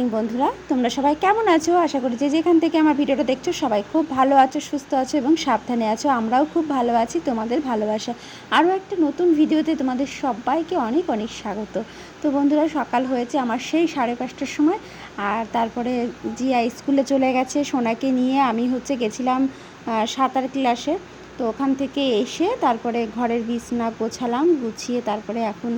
Morning বন্ধুরা, তোমরা সবাই কেমন আছো? আশা করি যে যেখান থেকে আমার ভিডিওটা দেখছ, সবাই খুব ভালো আছো, সুস্থ আছো এবং সাবধানে আছো। আমরাও খুব ভালো আছি, তোমাদের ভালোবাসা। আরও একটা নতুন ভিডিওতে তোমাদের সবাইকে অনেক অনেক স্বাগত। তো বন্ধুরা, সকাল হয়েছে আমার সেই সাড়ে পাঁচটার সময়, আর তারপরে জিয়া স্কুলে চলে গেছে সোনাকে নিয়ে। আমি হচ্ছে গেছিলাম সাঁতার ক্লাসে। তো ওখান থেকে এসে তারপরে ঘরের বিছনা গোছালাম, গুছিয়ে তারপরে এখন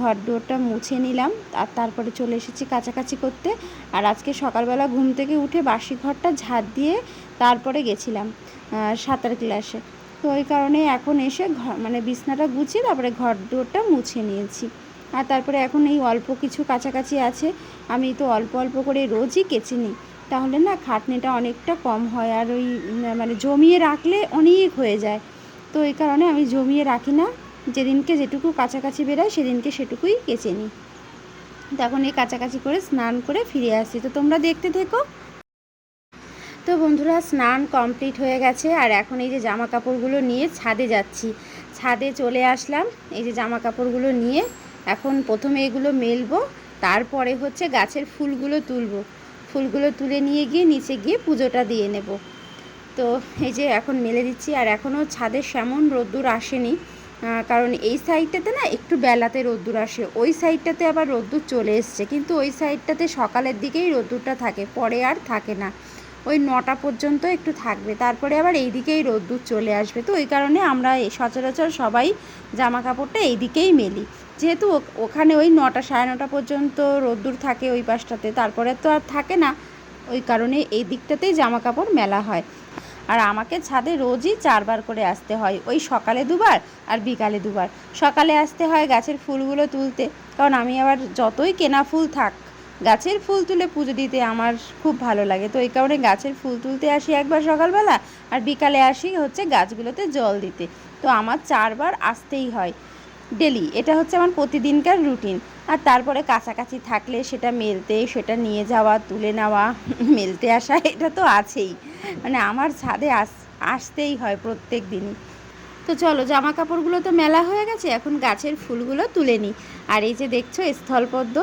ঘর দুয়ারটা মুছে নিলাম, আর তারপরে চলে এসেছি কাছাকাছি করতে। আর আজকে সকালবেলা ঘুম থেকে উঠে বাসি ঘরটা ঝাঁট দিয়ে তারপরে গেছিলাম সাঁতার ক্লাসে। তো ওই কারণে এখন এসে ঘর মানে বিছনাটা গুছিয়ে তারপরে ঘর দুয়ারটা মুছে নিয়েছি। আর তারপরে এখন এই অল্প কিছু কাছাকাছি আছে, আমি তো অল্প অল্প করে রোজই কেচে নিই। তাহলে না খাটনিটা অনেকটা কম হয়, আর ওই মানে জমিয়ে রাখলে অনেক হয়ে যায়। তো এই কারণে আমি জমিয়ে রাখি না যেদিনকে যেটুকু কাছাকাছি বেরোয়, সেদিনকে সেটুকুই কেচে নিই। তো এখন এই কাছাকাছি করে স্নান করে ফিরে আসি। তো তোমরা দেখতে থেকো। তো বন্ধুরা, স্নান কমপ্লিট হয়ে গেছে আর এখন এই যে জামা কাপড়গুলো নিয়ে ছাদে যাচ্ছি। ছাদে চলে আসলাম, এই যে জামা কাপড়গুলো নিয়ে এখন প্রথমে এগুলো মেলবো, তারপরে হচ্ছে গাছের ফুলগুলো তুলবো। ফুলগুলো তুলে নিয়ে গিয়ে নিচে গিয়ে পুজোটা দিয়ে নেব। তো এই যে এখন মেলে দিচ্ছি আর এখনও ছাদের সেমন রোদ্দুর আসেনি। কারণ এই সাইডটাতে না একটু বেলাতে রোদ্দুর আসে। ওই সাইডটাতে আবার রোদ্দুর চলে এসছে। কিন্তু ওই সাইডটাতে সকালের দিকেই রোদ্দুরটা থাকে। পরে আর থাকে না। ওই নটা পর্যন্ত একটু থাকবে। তারপরে আবার এই দিকেই রোদ্দুর চলে আসবে। তো ওই কারণে আমরা সচরাচর সবাই জামা কাপড়টা এই দিকেই মেলি। যেহেতু ওখানে ওই নটা সাড়ে নটা পর্যন্ত রোদ্দুর থাকে ওই পাশটাতে। তারপরে তো আর থাকে না। ওই কারণে এই দিকটাতেই জামা কাপড় মেলা হয়। আর আমাকে ছাদে রোজই চারবার করে আসতে হয়, ওই সকালে দুবার আর বিকালে দুবার। সকালে আসতে হয় গাছের ফুলগুলো তুলতে, কারণ আমি আবার যতই কেনা ফুল থাক, গাছের ফুল তুলে পুজো দিতে আমার খুব ভালো লাগে। তো এই কারণে গাছের ফুল তুলতে আসি একবার সকালবেলা আর বিকালে আসি হচ্ছে গাছগুলোতে জল দিতে। তো আমার চারবার আসতেই হয়। ডেলি, এটা হচ্ছে আমার প্রতিদিনকার রুটিন। আর তারপরে কাছাকাছি থাকলে সেটা মেলতে, সেটা নিয়ে যাওয়া, তুলে নেওয়া, মেলতে আসা, এটা তো আছেই। মানে আমার ছাদে আস, আসতেই হয় প্রত্যেক দিনই। তো চলো জামা কাপড়গুলো তো মেলা হয়ে গেছে, এখন গাছের ফুলগুলো তুলে নিই। আর এই যে দেখছ, স্থলপদ্ম,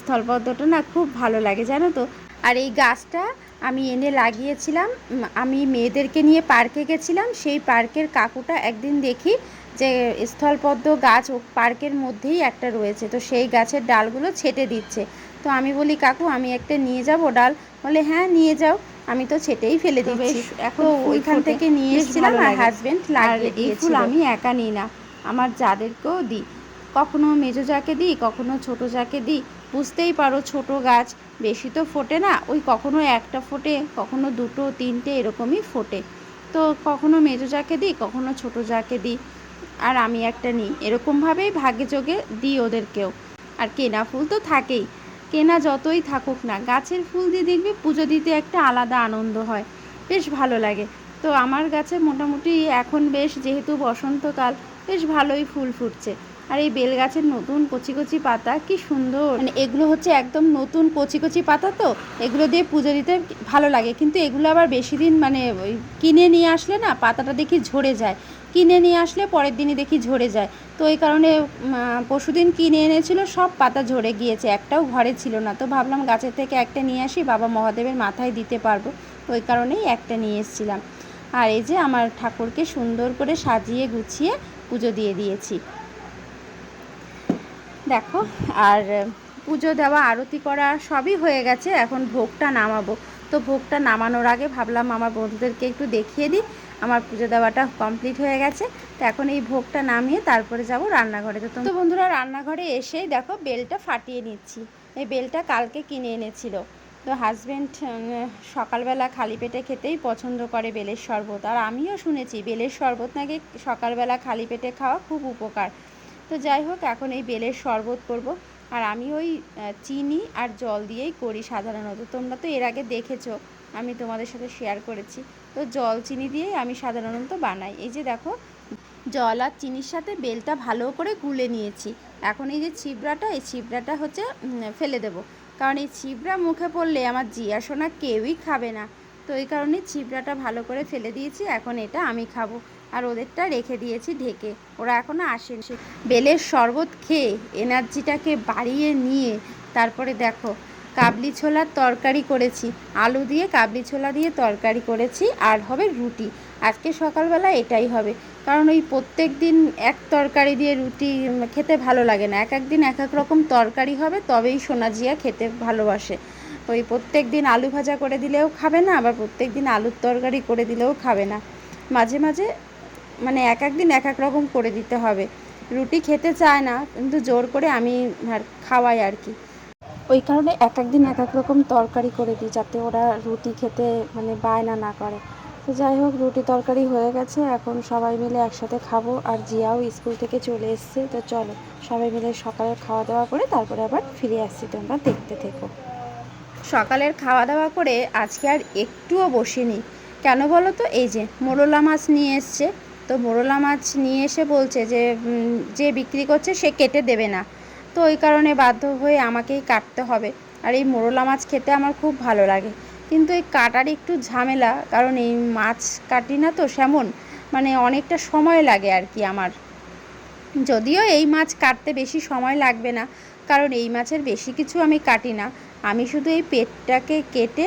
স্থলপদ্মটা না খুব ভালো লাগে, জানো তো? আর এই গাছটা আমি এনে লাগিয়েছিলাম আমি মেয়েদেরকে নিয়ে পার্কে গেছিলাম, সেই পার্কের কাকুটা একদিন দেখি যে স্থলপদ্ম গাছ ও পার্কের মধ্যেই একটা রয়েছে তো সেই গাছের ডালগুলো ছেটে দিচ্ছে। তো আমি বলি কাকু আমি একটা নিয়ে যাব ডাল? বলে হ্যাঁ নিয়ে যাও। আমি তো ছেটেই ফেলে দিচ্ছি। এখন ওইখান থেকে নিয়ে এসেছিলাম আর আর লাগিয়ে এই ফুল আমি একা নিই না। আমার যাদেরকেও দিই। কখনো মেজো যাকে দিই কখনো ছোট যাকে দিই। বুঝতেই পারো ছোট গাছ বেশি তো ফোটে না। ওই কখনো একটা ফোটে কখনো দুটো তিনটে এরকমই ফোটে। তো কখনো মেজো যাকে দিই কখনো ছোট যাকে দিই। আর আমি একটা নিই। এরকমভাবেই ভাগে যোগে দিই ওদেরকেও। আর কেনা ফুল তো থাকেই। কেনা যতই থাকুক না, গাছের ফুল দিয়ে দেখবি পুজো দিতে একটা আলাদা আনন্দ হয়। বেশ ভালো লাগে। তো আমার গাছে মোটামুটি এখন বেশ, যেহেতু বসন্তকাল, বেশ ভালোই ফুল ফুটছে। আর এই বেল গাছের নতুন কচি কচি পাতা, কি সুন্দর। মানে এগুলো হচ্ছে একদম নতুন কচি কচি পাতা তো, এগুলো দিয়ে পুজো দিতে ভালো লাগে। কিন্তু এগুলো আবার বেশি দিন মানে কিনে নিয়ে আসলে না পাতাটা দেখি ঝরে যায়। কিনে নিয়ে আসলে পরের দিনই দেখি ঝরে যায়। তো এই কারণে পরশুদিন কিনে এনেছিল, সব পাতা ঝরে গিয়েছে। একটাও ঘরে ছিল না। তো ভাবলাম গাছের থেকে একটা নিয়ে আসি, বাবা মহাদেবের মাথায় দিতে পারব। ওই কারণেই একটা নিয়ে এসেছিলাম। আর এই যে আমার ঠাকুরকে সুন্দর করে সাজিয়ে গুছিয়ে পুজো দিয়ে দিয়েছি। দেখো, আর পুজো দেওয়া, আরতি করা সবই হয়ে গেছে, এখন ভোগটা নামাবো। তো ভোগটা নামানোর আগে ভাবলাম আমার বন্ধুদেরকে একটু দেখিয়ে দিই, আমার পুজো দেওয়াটা কমপ্লিট হয়ে গেছে। তো এখন এই ভোগটা নামিয়ে তারপরে যাব রান্নাঘরে। তো বন্ধুরা, রান্নাঘরে এসেই দেখো, বেলটা ফাটিয়ে নিচ্ছি। এই বেলটা কালকে কিনে এনেছিল। তো হাজব্যান্ড সকালবেলা খালি পেটে খেতেই পছন্দ করে বেলের শরবত। আর আমিও শুনেছি, বেলের শরবত নাকি সকালবেলা খালি পেটে খাওয়া খুব উপকার। তো যাই হোক, এখন এই বেলের শরবত করব। আর আমি ওই চিনি আর জল দিয়েই করি সাধারণত। তোমরা তো এর আগে দেখেছ, আমি তোমাদের সাথে শেয়ার করেছি। তো জল চিনি দিয়েই আমি সাধারণত বানাই। এই যে দেখো, জল আর চিনির সাথে বেলটা ভালো করে গুলে নিয়েছি। এখন এই যে ছিবড়াটা, এই ছিবড়াটা হচ্ছে ফেলে দেবো। কারণ এই ছিবড়া মুখে পড়লে আমার জিয়া সোনা কেউই খাবে না। তো এই কারণে ছিবড়াটা ভালো করে ফেলে দিয়েছি। এখন এটা আমি খাব। আর ওদেরটা রেখে দিয়েছি ঢেকে। ওরা এখনও আসেনি। বেলের শরবত খেয়ে এনার্জিটাকে বাড়িয়ে নিয়ে তারপরে দেখো, কাবলি ছোলার তরকারি করেছি। আলু দিয়ে কাবলি ছোলা দিয়ে তরকারি করেছি আর হবে রুটি। আজকে সকালবেলা এটাই হবে। কারণ ওই প্রত্যেক দিন এক তরকারি দিয়ে রুটি খেতে ভালো লাগে না। এক এক দিন এক এক রকম তরকারি হবে, তবেই সোনাজিয়া খেতে ভালোবাসে। ওই প্রত্যেক দিন আলু ভাজা করে দিলেও খাবে না, আবার প্রত্যেক দিন আলুর তরকারি করে দিলেও খাবে না। মাঝে মাঝে মানে এক এক দিন এক এক রকম করে দিতে হবে। রুটি খেতে চায় না কিন্তু জোর করে আমি আর খাওয়াই আর কি। ওই কারণে এক এক দিন এক এক রকম তরকারি করে দিই যাতে ওরা রুটি খেতে মানে বায়না না করে। তো যাই হোক রুটি তরকারি হয়ে গেছে এখন সবাই মিলে একসাথে খাব। আর জিয়াও স্কুল থেকে চলে এসছে তো চলো সবাই মিলে সকালে খাওয়া দাওয়া করে তারপরে আবার ফিরে আসছি তোমরা দেখতে থেকো। সকালের খাওয়া দাওয়া করে আজকে আর একটুও বসিনি। কেন বলো তো? এই যে মোরলা মাছ নিয়ে এসছে। তো মোরলা মাছ নিয়ে এসে বলছে যে যে বিক্রি করছে সে কেটে দেবে না। তো ওই কারণে বাধ্য হয়ে আমাকেই কাটতে হবে। আর এই মোরলা মাছ খেতে আমার খুব ভালো লাগে। কিন্তু এই কাটার একটু ঝামেলা, কারণ এই মাছ কাটি না তো সেমন মানে অনেকটা সময় লাগে আর কি আমার। যদিও এই মাছ কাটতে বেশি সময় লাগবে না, কারণ এই মাছের বেশি কিছু আমি কাটি না। আমি শুধু এই পেটটাকে কেটে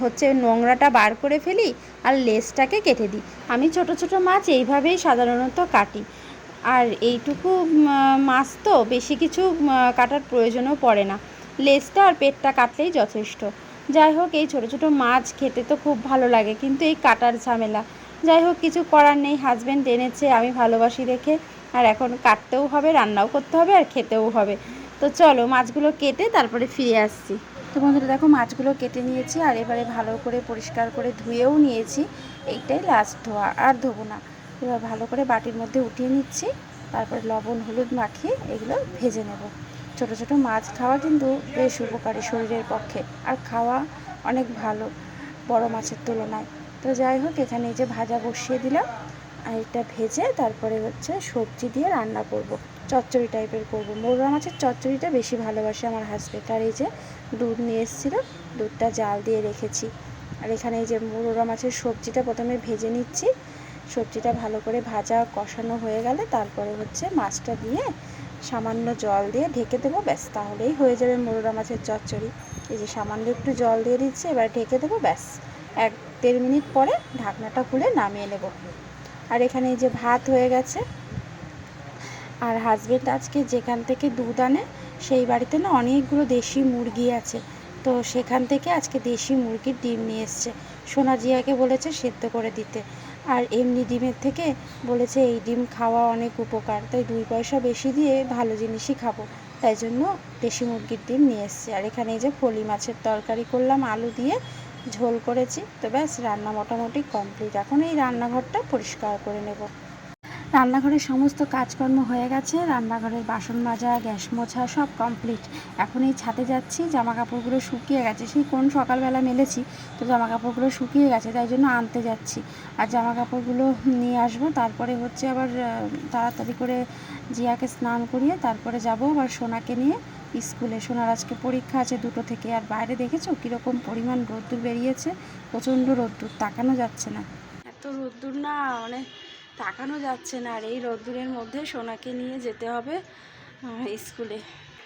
হচ্ছে নোংরাটা বার করে ফেলি আর লেজটাকে কেটে দিই। আমি ছোট ছোট মাছ এইভাবেই সাধারণত কাটি। আর এইটুকু মাছ তো বেশি কিছু কাটার প্রয়োজনও পড়ে না। লেজটা আর পেটটা কাটলেই যথেষ্ট। যাই হোক, এই ছোট ছোট মাছ খেতে তো খুব ভালো লাগে, কিন্তু এই কাটার ঝামেলা। যাই হোক, কিছু করার নেই হাজব্যান্ড এনেছে, আমি ভালোবাসি দেখে। আর এখন কাটতেও হবে, রান্নাও করতে হবে আর খেতেও হবে। তো চলো মাছগুলো কেটে তারপরে ফিরে আসছি। তো বন্ধুরা দেখো মাছগুলো কেটে নিয়েছি আর এবারে ভালো করে পরিষ্কার করে ধুয়েও নিয়েছি। এইটাই লাস্ট ধোয়া, আর ধোবো না। এবার ভালো করে বাটির মধ্যে উঠিয়ে নিচ্ছি, তারপরে লবণ, হলুদ মাখিয়ে এগুলো ভেজে নেব। ছোট ছোট মাছ খাওয়া কিন্তু বেশ উপকারী শরীরের পক্ষে, আর খাওয়া অনেক ভালো বড় মাছের তুলনায়। তো যাই হোক, এখানে এই যে ভাজা বসিয়ে দিলাম। এটা ভেজে তারপরে হচ্ছে সবজি দিয়ে রান্না করব। চচ্চড়ি টাইপের করব। মোরলা মাছের চচ্চড়িটা বেশি ভালোবাসে আমার হাজবেন্ড আর এই যে দুধ নিয়ে এসেছিল, দুধটা জাল দিয়ে রেখেছি। আর এখানে এই যে মোরলা মাছের সবজিটা প্রথমে ভেজে নিচ্ছি। সবজিটা ভালো করে ভাজা কষানো হয়ে গেলে তারপরে হচ্ছে মাছটা দিয়ে সামান্য জল দিয়ে ঢেকে দেবো। ব্যাস, তাহলেই হয়ে যাবে মোরলা মাছের চচ্চড়ি। এই যে সামান্য একটু জল দিয়ে দিচ্ছি, এবার ঢেকে দেবো। ব্যাস, এক দেড় মিনিট পরে ঢাকনাটা খুলে নামিয়ে নেব। আর এখানে এই যে ভাত হয়ে গেছে। আর হাজবেন্ড আজকে যেখান থেকে দুধ আনে, সেই বাড়িতে না অনেকগুলো দেশি মুরগি আছে। তো সেখান থেকে আজকে দেশি মুরগির ডিম নিয়ে এসছে। সোনা জিয়াকে বলেছে সেদ্ধ করে দিতে। আর এমনি ডিমের থেকে বলেছে এই ডিম খাওয়া অনেক উপকার। তাই দুই পয়সা বেশি দিয়ে ভালো জিনিসই খাব। তাই জন্য দেশি মুরগির ডিম নিয়ে এসছে। আর এখানে এই যে ফলি মাছের তরকারি করলাম, আলু দিয়ে ঝোল করেছি, তো ব্যাস রান্না মোটামুটি কমপ্লিট এখন এই রান্নাঘরটা পরিষ্কার করে নেব। রান্নাঘরের সমস্ত কাজকর্ম হয়ে গেছে, রান্নাঘরের বাসন মাজা, গ্যাস মোছা সব কমপ্লিট এখন এই ছাদে যাচ্ছি জামা কাপড়গুলো শুকিয়ে গেছে। সেই কোন সকালবেলা মেলেছি, তো জামা কাপড়গুলো শুকিয়ে গেছে, তাই জন্য আনতে যাচ্ছি। আর জামা কাপড়গুলো নিয়ে আসব, তারপরে হচ্ছে আবার তাড়াতাড়ি করে জিয়াকে স্নান করিয়ে তারপরে যাব আবার সোনাকে নিয়ে। স্কুলে। সোনার আজকে পরীক্ষা আছে দুটো থেকে। আর বাইরে দেখেছ কীরকম পরিমাণ রোদ্দুর বেরিয়েছে? প্রচণ্ড রোদ্দুর, তাকানো যাচ্ছে না। এত রোদ্দুর না মানে তাকানো যাচ্ছে না। আর এই রোদ্দুরের মধ্যে সোনাকে নিয়ে যেতে হবে স্কুলে।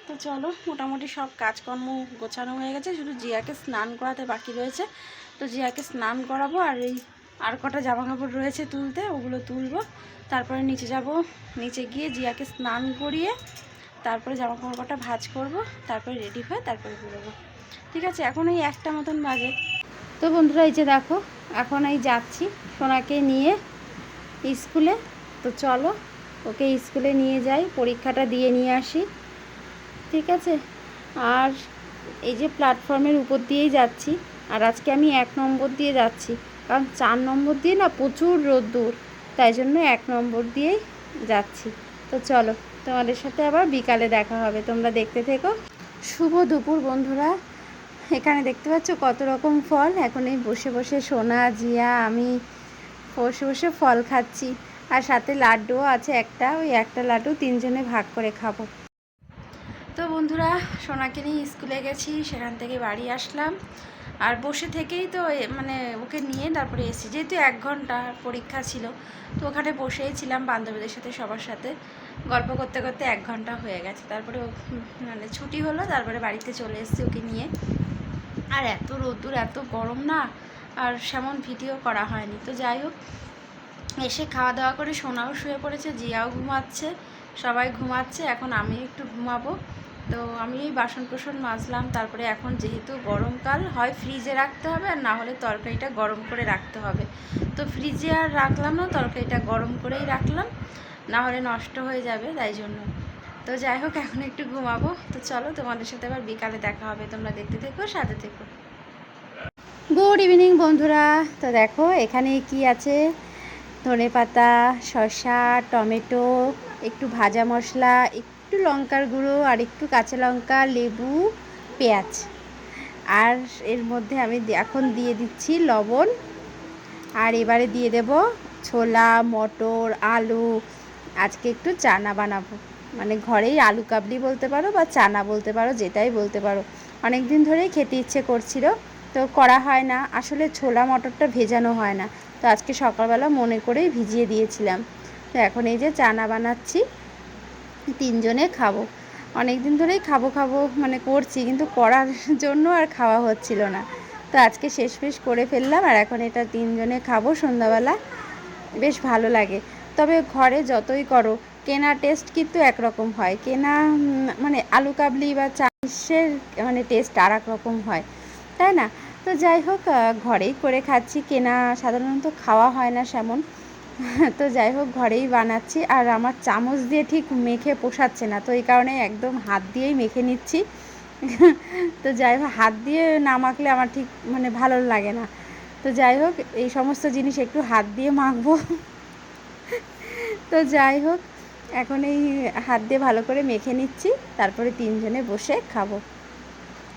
তো চলো, মোটামুটি সব কাজকর্ম গোছানো হয়ে গেছে। শুধু জিয়াকে স্নান করাতে বাকি রয়েছে। তো জিয়াকে স্নান করাবো, আর এই আর কটা জামা কাপড় রয়েছে তুলতে, ওগুলো তুলবো। তারপরে নিচে যাব। নিচে গিয়ে জিয়াকে স্নান করিয়ে তারপরে জামা কাপড় কটা ভাঁজ করব, তারপরে রেডি হয়ে তারপরে বেরোবো। ঠিক আছে, এখন এই একটা মতন বাজে। তো বন্ধুরা, এই যে দেখো, এখন এই যাচ্ছি সোনাকে নিয়ে স্কুলে। তো চলো, ওকে স্কুলে নিয়ে যাই, পরীক্ষাটা দিয়ে নিয়ে আসি। ঠিক আছে? আর এই যে প্ল্যাটফর্মের উপর দিয়েই যাচ্ছি। আর আজকে আমি এক নম্বর দিয়ে যাচ্ছি। কারণ চার নম্বর দিয়ে না প্রচুর রোদ্দুর। তাই জন্য এক নম্বর দিয়েই যাচ্ছি। তো চলো। তোমাদের সাথে আবার বিকালে দেখা হবে। তোমরা দেখতে থেকো। শুভ দুপুর বন্ধুরা। এখানে দেখতে পাচ্ছ কত রকম ফল। এখন এই বসে বসে সোনা, জিয়া, আমি বসে বসে ফল খাচ্ছি। আর সাথে লাড্ডুও আছে একটা। ওই একটা লাড্ডু তিনজনে ভাগ করে খাব। তো বন্ধুরা, সোনাকে নিয়ে স্কুলে গেছি। সেখান থেকে বাড়ি আসলাম। আর বসে থেকেই তো মানে ওকে নিয়ে তারপরে এসেছি। যেহেতু এক ঘণ্টা পরীক্ষা ছিল, তো ওখানে বসেই ছিলাম বান্ধবীদের সাথে, সবার সাথে। গল্প করতে করতে এক ঘণ্টা হয়ে গেছে। তারপরে ও মানে ছুটি হলো, তারপরে বাড়িতে চলে এসেছি ওকে নিয়ে। আর এত রোদ্দুর, এত গরম না, আর সেমন ভিডিও করা হয়নি। তো যাই হোক, এসে খাওয়া দাওয়া করে সোনাও শুয়ে পড়েছে, জিয়াও ঘুমাচ্ছে, সবাই ঘুমাচ্ছে, এখন আমি একটু ঘুমাবো। তো আমি এই বাসন কোসন মাজলাম, তারপরে এখন যেহেতু গরমকাল, হয় ফ্রিজে রাখতে হবে আর না হলে তরকারিটা গরম করে রাখতে হবে। তো ফ্রিজে আর রাখলাম না, তরকারিটা গরম করেই রাখলাম, না হলে নষ্ট হয়ে যাবে তাই জন্য। তো যাই হোক, এখন একটু ঘুমাবো। তো চলো, তোমাদের সাথে আবার বিকালে দেখা হবে। তোমরা দেখতে থেকো, সাথে থেকো। গুড ইভিনিং বন্ধুরা। তো দেখো, এখানে কি আছে? ধনে পাতা শসা, টমেটো, একটু ভাজা মশলা একটু লঙ্কার গুঁড়ো, আর একটু কাঁচা লঙ্কা, লেবু, পেঁয়াজ। আর এর মধ্যে আমি এখন দিয়ে দিচ্ছি লবণ। আর এবারে দিয়ে দেব ছোলা, মটর, আলু। আজকে একটু চানা বানাবো। মানে ঘরেই আলু কাবলি বলতে পারো বা চানা বলতে পারো, যেটাই বলতে পারো। অনেক দিন ধরেই খেতে ইচ্ছে করছিল, তো করা হয় না। আসলে ছোলা, মটরটা ভেজানো হয় না। তো আজকে সকালবেলা মনে করেই ভিজিয়ে দিয়েছিলাম। তো এখন এই যে চানা বানাচ্ছি তিনজনে খাব। অনেক দিন ধরেই খাব খাব মানে করছি, কিন্তু করার জন্য আর খাওয়া হচ্ছিল না। তো আজকে শেষ পেশ করে ফেললাম আর এখন এটা তিনজনে খাব সন্ধ্যাবেলা। বেশ ভালো লাগে। তবে ঘরে যতই করো, কেনা টেস্ট কিন্তু একরকম হয়। কেনা মানে আলু কাবলি বা চাষের মানে টেস্ট আর রকম হয়। তাই না? তো যাই হোক ঘরেই করে খাচ্ছি। কেনা সাধারণত খাওয়া হয় না সেমন। তো যাই হোক, ঘরেই বানাচ্ছি। আর আমার চামচ দিয়ে ঠিক মেখে পোষাচ্ছে না, তো এই কারণে একদম হাত দিয়েই মেখে নিচ্ছি। তো যাই হোক, হাত দিয়ে না মাখলে আমার ঠিক মানে ভালো লাগে না। তো যাই হোক, এই সমস্ত জিনিস একটু হাত দিয়ে মাখবো। তো যাই হোক, এখন এই হাত দিয়ে ভালো করে মেখে নিচ্ছি, তারপরে তিনজনে বসে খাব।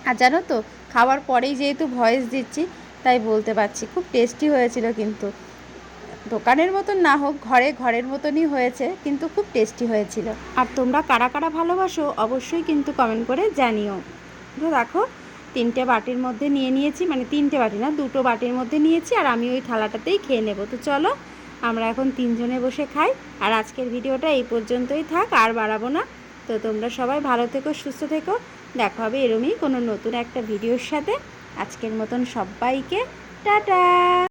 আর জানো তো, খাওয়ার পরেই যেহেতু ভয়েস দিচ্ছি, তাই বলতে পারছি, খুব টেস্টি হয়েছিল কিন্তু। দোকানের মতন না হোক, ঘরে ঘরের মতনই হয়েছে, কিন্তু খুব টেস্টি হয়েছিল। আর তোমরা কারা কারা ভালোবাসো অবশ্যই কিন্তু কমেন্ট করে জানিও। তো দেখো, তিনটে বাটির মধ্যে নিয়ে নিয়েছি মানে তিনটে বাটি না, দুটো বাটির মধ্যে নিয়েছি, আর আমি ওই থালাটাতেই খেয়ে নেব। তো চলো, আমরা এখন তিনজনে বসে খাই, আর আজকের ভিডিওটা এই পর্যন্তই থাক, আর বাড়াবো না। তো তোমরা সবাই ভালো থেকো, সুস্থ থেকো, দেখা হবে এরমই কোনো নতুন একটা ভিডিওর সাথে। আজকের মতন সবাইকে, টাটা!